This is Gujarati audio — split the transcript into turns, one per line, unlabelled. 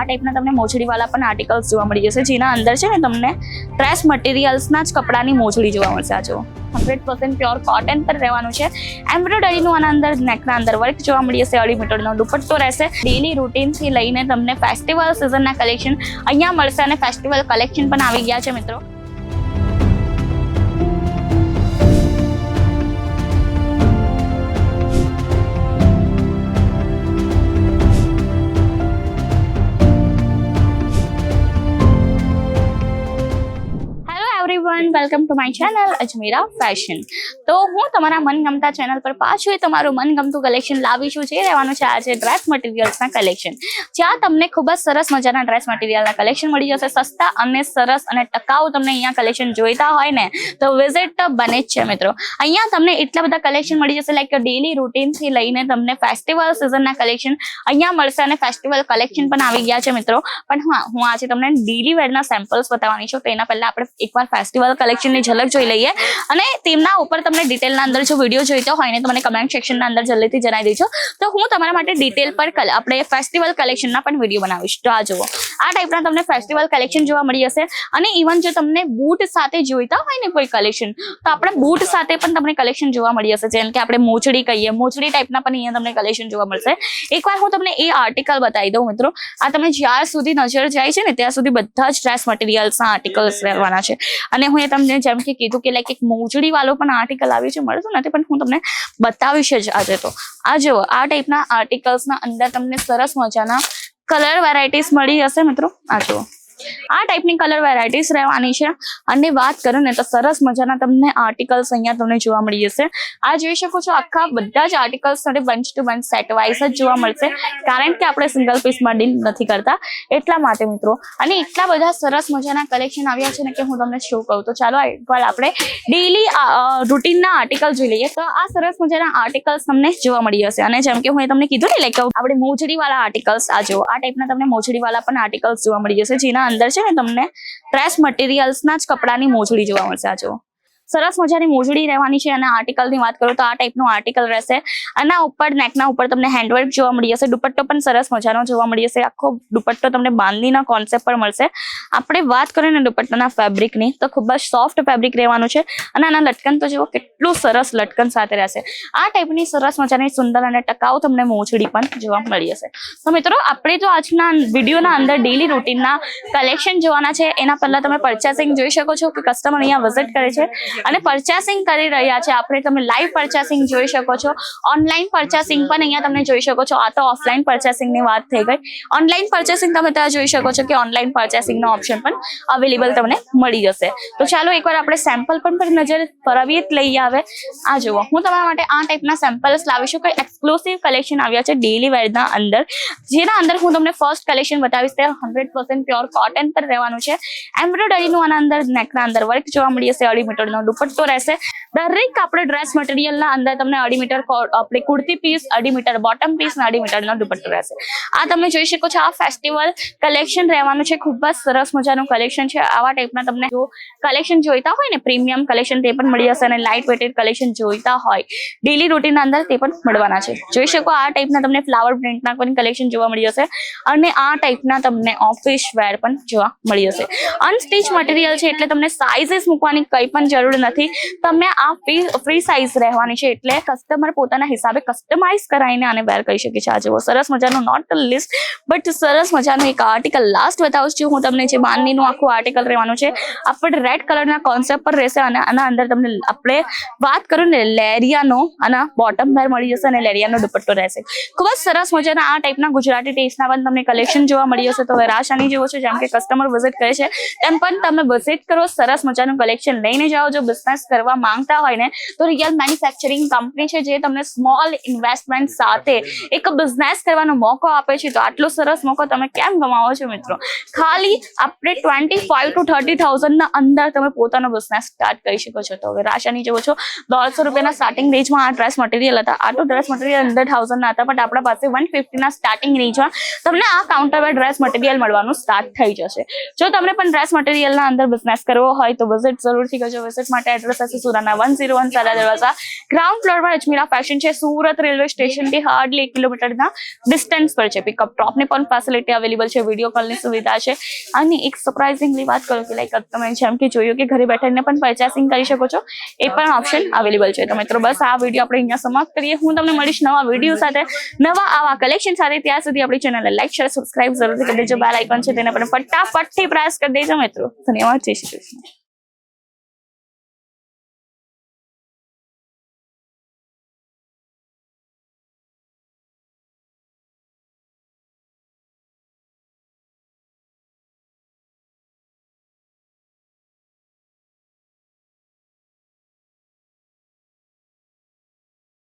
આ ટાઈપના તમને મોજડીવાળા પણ આર્ટિકલ્સ જોવા મળી જશે. જેના અંદર છે ને તમને ડ્રેસ મટીરિયલ્સના જ કપડાની મોજડી જોવા મળશે. આ જો હંડ્રેડ પર્સન્ટ પ્યોર કોટન પર રહેવાનું છે. એમ્બ્રોઇડરીનું આના અંદર નેકના અંદર વર્ક જોવા મળી જશે. અઢી મીટરનો દુપટ્ટો રહેશે. ડેલી રૂટીનથી લઈને તમને ફેસ્ટિવલ સિઝનના કલેક્શન અહીંયા મળશે અને ફેસ્ટિવલ કલેક્શન પણ આવી ગયા છે મિત્રો. Everyone welcome to my channel Ajmera fashion તો હું તમારા મનગમતા ચેનલ પર પાછું એ તમારું મનગમતું કલેક્શન લાવી છું. જે રહેવાનું છે આજે ડ્રેસ મટીરિયલ્સના કલેક્શન જ્યાં તમને ખૂબ જ સરસ મજાના ડ્રેસ મટીરિયલના કલેક્શન મળી જશે. સસ્તા અને સરસ અને ટકાઉ તમને અહીંયા કલેક્શન જોઈતા હોય ને, તો વિઝિટ બને જ છે મિત્રો. અહીંયા તમને એટલા બધા કલેક્શન મળી જશે લાઈક ડેલી રૂટીનથી લઈને તમને ફેસ્ટિવલ સિઝનના કલેક્શન અહીંયા મળશે અને ફેસ્ટિવલ કલેક્શન પણ આવી ગયા છે મિત્રો. પણ હા, હું આજે તમને ડેલી વેરના સેમ્પલ્સ બતાવવાની છું. તો એના પહેલા આપણે એકવાર ફેસ્ટિવલ કલેક્શનની ઝલક જોઈ લઈએ. અને તેમના ઉપર તમને ડિટેલના અંદર જો વીડિયો જોઈતો હોય ને તો મને કમેન્ટ સેક્શનના અંદર જલ્દીથી જણાવી દેજો. તો હું તમારા માટે ડિટેલ પર આપણે ફેસ્ટિવલ કલેક્શનના પણ વીડિયો બનાવીશ. તો આ જુઓ. આ ટાઈપના તમને ફેસ્ટિવલ કલેક્શન જોવા મળી જશે અને ઇવન જો તમને બૂટ સાથે જોઈતા હોય ને કોઈ કલેક્શન તો આપણે બૂટ સાથે પણ તમને કલેક્શન જોવા મળી જશે જેમ કે આપણે મોચડી કહીએ. મોચડી ટાઈપના પણ અહીંયા તમને કલેક્શન જોવા મળશે. એકવાર હું તમને એ આર્ટિકલ બતાવી દઉં મિત્રો. આ તમે જ્યાં સુધી નજર જાય છે ને, ત્યાં સુધી બધા જ ડ્રેસ મટીરિયલ્સના આર્ટિકલ્સ રહેવાના છે. અને હું એ તમને જેમ કે કીધું કે લાઈક એક મોજડી વાળો પણ આર્ટિકલ આવ્યું છે, મળતું નથી, પણ હું તમને બતાવીશ જ આજે તો. આ જુઓ, આ ટાઈપના આર્ટિકલ્સના અંદર તમને સરસ મજાના કલર વેરાયટીસ મળી જશે મિત્રો. આ જુઓ. આ ટાઈપની કલર વેરાયટીસ રહેવાની છે. અને વાત કરું ને તો સરસ મજાના તમને આર્ટિકલ્સ અહીંયા તમને જોવા મળી જશે. આ જોઈ શકો છો, આખા બધા જ આર્ટિકલ્સ તમને bunch to bunch set wise જ જોવા મળશે. કારણ કે આપણે સિંગલ પીસમાં ડીલ નથી કરતા. એટલા માટે મિત્રો. અને એટલા બધા સરસ મજાના કલેક્શન આવ્યા છે ને કે હું તમને શું કહું. તો ચાલો, એકવાર આપણે ડેલી રૂટીનના આર્ટિકલ જોઈ લઈએ. તો આ સરસ મજાના આર્ટિકલ્સ તમને જોવા મળી જશે. અને જેમ કે હું તમને કીધું ને લાઈક આપણે મોજડીવાળા આર્ટિકલ્સ આ જો આ ટાઈપના તમને મોજડીવાળા પણ આર્ટિકલ્સ જોવા મળી જશે, જેના અંદર છે ને તમને ડ્રેસ મટીરિયલ્સના જ કપડાની મોજડી જોવા મળશે આ જો સરસ મજાની મોજડી રહેવાની છે અને આર્ટિકલની વાત કરું તો આ ટાઈપનું આર્ટિકલ રહેશે. આના ઉપર નેકના ઉપર તમને હેન્ડવર્ક જોવા મળી જશે. દુપટ્ટો પણ સરસ મજાનો જોવા મળી જશે. આખો દુપટ્ટો તમને બાંધણીના કોન્સેપ્ટ પર મળશે. આપણે વાત કરીએ ને દુપટ્ટાના ફેબ્રિકની તો ખૂબ જ સોફ્ટ ફેબ્રિક રહેવાનું છે અને આના લટકન તો જેવો કેટલું સરસ લટકન સાથે રહેશે. આ ટાઈપની સરસ મજાની સુંદર અને ટકાઉ તમને મોજડી પણ જોવા મળી જશે. તો મિત્રો, આપણે જો આજના વિડીયોના અંદર ડેલી રૂટીનના કલેક્શન જોવાના છે. એના પહેલા તમે પરચેસિંગ જોઈ શકો છો કે કસ્ટમર અહીંયા વિઝિટ કરે છે. અને પરચેસિંગ કરી રહ્યા છે. આપણે તમે લાઈવ પરચેસિંગ જોઈ શકો છો. ઓનલાઈન પરચેસિંગ પણ અહીંયા તમે જોઈ શકો છો. આ તો ઓફલાઈન પરચેસિંગની વાત થઈ ગઈ. ઓનલાઈન પરચેસિંગ તમે ત્યાં જોઈ શકો છો કે ઓનલાઈન પરચેસિંગનો ઓપ્શન પણ અવેલેબલ તમને મળી જશે. તો ચાલો એકવાર આપણે સેમ્પલ પણ નજર જ લઈ આવે. આ જુઓ. હું તમારા માટે આ ટાઈપના સેમ્પલ્સ લાવીશું. કે એક્સક્લુસિવ કલેક્શન આવ્યા છે ડેલી વેરના અંદર. જેના અંદર હું તમને ફર્સ્ટ કલેક્શન બતાવીશ. તે હંડ્રેડ પર્સન્ટ પ્યોર કોટન પર રહેવાનું છે. એમ્બ્રોઇડરીનું આના અંદર નેકના અંદર વર્ક જોવા મળી જશે. અઢી મીટરનો દુપટ્ટો રહેશે. દરેક આપણે ડ્રેસ મટીરિયલના અંદર તમને અઢી મીટર આપણે કુર્તી પીસ અઢી મીટર બોટમ પીસ અને અઢી મીટરનો દુપટ્ટો રહેશે. આ તમે જોઈ શકો છો, આ ફેસ્ટિવલ કલેક્શન રહેવાનું છે. ખૂબ જ સરસ મજાનું કલેક્શન છે. આવા ટાઈપના તમને જો કલેક્શન જોઈતા હોય ને પ્રીમિયમ કલેક્શન તે પણ મળી જશે અને લાઇટ વેટેડ કલેક્શન જોઈતા હોય ડેલી રૂટીન અંદર તે પણ મળવાના છે. જોઈ શકો આ ટાઈપના તમને ફ્લાવર પ્રિન્ટના પણ કલેક્શન જોવા મળી જશે અને આ ટાઈપના તમને ઓફિસ વેર પણ જોવા મળી જશે. અનસ્ટીચ મટીરિયલ છે, એટલે તમને સાઇઝીસ મૂકવાની કંઈ પણ જરૂર નથી. તમે આ ફ્રી ફ્રી સાઇઝ રહેવાની છે એટલે કસ્ટમર પોતાના હિસાબે કસ્ટમાઇઝ કરાવીને આને વેર કરી શકે છે. આ જેવો સરસ મજાનું નોટ લિસ્ટ બટ સરસ મજાનું એક આર્ટિકલ લાસ્ટ બતાવું છું હું તમને, જે બાંધણીનું આખું આર્ટિકલ રહેવાનું છે. આપણે રેડ કલરના કોન્સેપ્ટ પર રહેશે અને આના અંદર તમને આપણે વાત કરું ને, લેરિયાનો આના બોટમ વેર મળી જશે અને લેરિયાનો દુપટ્ટો રહેશે. ખૂબ જ સરસ મજાના આ ટાઈપના ગુજરાતી ટેસ્ટના પણ તમને કલેક્શન જોવા મળી જશે. તો રાશાની જેવો છે, જેમ કે કસ્ટમર વિઝિટ કરે છે, તેમ પણ તમે વિઝિટ કરો, સરસ મજાનું કલેક્શન લઈને જાઓ. જો બિઝનેસ કરવા માંગતા હોય ને, તો રિયલ મેન્યુફેક્ચરિંગ કંપની છે જે તમને સ્મોલ ઇન્વેસ્ટમેન્ટ સાથે એક બિઝનેસ કરવાનો મોકો આપે છે. તો આટલો સરસ મોકો તમે કેમ ગમાવો છો મિત્રો? ખાલી આપણે ટ્વેન્ટી ફાઈવ ટુ થર્ટી થાઉઝન્ડના અંદર તમે પોતાનો બિઝનેસ સ્ટાર્ટ કરી શકો છો. તો હવે રાશાની જુઓ છો, દોઢસો રૂપિયાના સ્ટાર્ટિંગ રેન્જમાં આ ડ્રેસ મટીરિયલ હતા. આ તો ડ્રેસ મટીરિયલ હંડ્રેડ થાઉઝન્ડના હતા બટ આપણા પાસે વન ફિફ્ટીના સ્ટાર્ટિંગ રેન્જમાં તમને આ કાઉન્ટર પર ડ્રેસ મટીરિયલ મળવાનું સ્ટાર્ટ થઈ જશે. જો તમને પણ ડ્રેસ મટીરિયલના અંદર બિઝનેસ કરવો હોય તો વિઝિટ જરૂરથી કરજો. વિઝિટ માટે એડ્રેસ હશે સુરાના વન ઝીરો વન સારા દરવાજા. ગ્રાઉન્ડ ફ્લોર પર અજમીરા ફેશન છે. સુરત રેલવે સ્ટેશનથી હાર્ડલી એક કિલોમીટરના ડિસ્ટન્સ પર છે. પિકઅપ ડ્રોપની પણ ફેસિલિટી અવેલેબલ છે. વીડિયો કોલની સુવિધા છે. અને એક સરપ્રાઇઝિંગલી વાત કરું કે લાઈક તમે જેમ કે જોયું કે ઘરે બેઠાને પણ પરચેસિંગ કરી શકો છો, એ પણ ઓપ્શન અવેલેબલ છે. તો મિત્રો બસ આ વીડિયો આપણે અહીંયા સમાપ્ત કરીએ. હું તમને મળીશ નવા વીડિયો સાથે, નવા આવા કલેક્શન સાથે. ત્યાં સુધી આપણી ચેનલને લાઈક શેર સબસ્ક્રાઇબ જરૂરથી કરી દેજો. બેલ આઇકન છે, તેને પણ ફટાફટથી પ્રેસ કરી દેજો મિત્રો. ધન્યવાદ. જય શ્રી કૃષ્ણ.